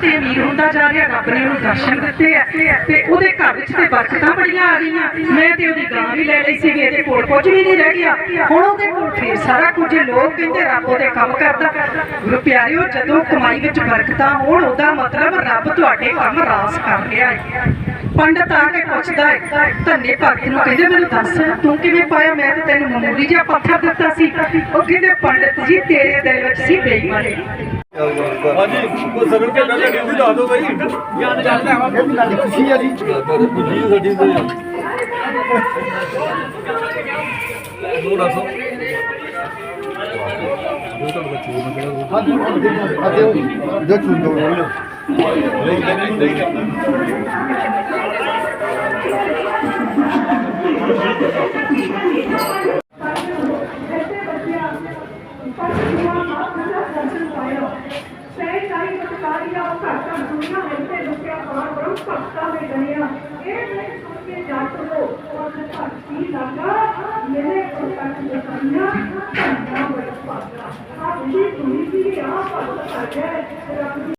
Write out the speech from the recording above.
ਤੇ ਅਮੀਰ ਹੁੰਦਾ ਜਾ ਰਿਹਾ, ਰੱਬ ਨੇ ਉਹਨੂੰ ਦਰਸ਼ਨ ਦਿੱਤੇ ਆ। ਤੇ ਉਹਦੇ ਘਰ ਵਿੱਚ ਤੇ ਬਰਕਤਾਂ ਬੜੀਆਂ ਆ ਗਈਆਂ। ਮੈਂ ਤੇ ਉਹਦੀ ਗਾਂ ਵੀ ਲੈ ਲਈ ਸੀ ਵੀ ਇਹਦੇ ਕੋਲ ਕੁਝ ਵੀ ਨਹੀਂ ਰਹਿ ਗਿਆ। ਹੁਣ ਉਹਦੇ ਕੋਲ ਫੇਰ ਸਾਰਾ ਕੁਝ ਲੋਕ ਕਹਿੰਦੇ ਰੱਬ ਉਹਦੇ ਕੰਮ ਕਰਦਾ। ਗੁਰੂ ਪਿਆਰਿਓ, ਜਦੋਂ ਕਮਾਈ ਵਿੱਚ ਬਰਕਤਾਂ ਹੋਣ, ਉਹਦਾ ਮਤਲਬ ਰੱਬ ਤੁਹਾਡੇ ਕੰਮ ਰਾਸ ਕਰ ਰਿਹਾ ਹੈ। ਪੰਡਤ ਆ ਕੇ ਪੁੱਛਦਾ ਹੈ, ਧੰਨੇ ਭਗਤ ਨੂੰ ਕਹਿੰਦੇ, ਮੈਨੂੰ ਦੱਸ, ਤੂੰ ਕਿਵੇਂ ਪਾਇਆ? ਮੈਂ ਤੇ ਤੈਨੂੰ ਮਾਮੂਲੀ ਜਿਹਾ ਪੱਥਰ ਦਿੱਤਾ ਸੀ। ਉਹ ਕਹਿੰਦੇ, ਪੰਡਤ ਜੀ, ਤੇਰੇ ਦਿਲ ਵਿੱਚ ਸੀ ਬੇਈਮਾਨੀ। ਹਾਂਜੀ, ਕੋਈ ਸਗਨ ਕੇ ਪਹਿਲੇ ਡਿਊਟੀ ਦੱਸ ਦਿਓ ਬਾਈ। ਇਹ ਵੀ ਸਾਡੀ ਖੁਸ਼ੀ ਆ ਜੀ ਪੁੱਜੀ ਸਾਡੀ ਤੇ ਦੋ ਦੱਸੋ ਹਾਂਜੀ ਆਦੇ ਹੋ ਜੋ ਚੁੰਦੋ ਸਹੀ ਸਾਰੀ ਪਤਕਾਰੀਆ ਘਾਟਾ ਦੁਨੀਆ ਵਿੱਚ ਲੁਕਿਆ ਬਾਹਰ ਬਰਮ ਭਗਤਾ ਦੇ ਗਣਿਆ ਇਹ ਨਹੀਂ ਸੁਣ ਕੇ ਜੱਟ ਲੋ ਉਹ ਧਰਤੀ ਲੱਗਾ ਮੇਰੇ ਕੋਲ ਤੱਕ ਦਸਾਈਆਂ ਧੰਨਾ ਬੜਾ ਪਾਗਾ ਆ ਜੀ ਦੁਨੀ ਦੀ ਆ ਭਗਤ ਆ ਗਿਆ ਰੱਬ ਦੀ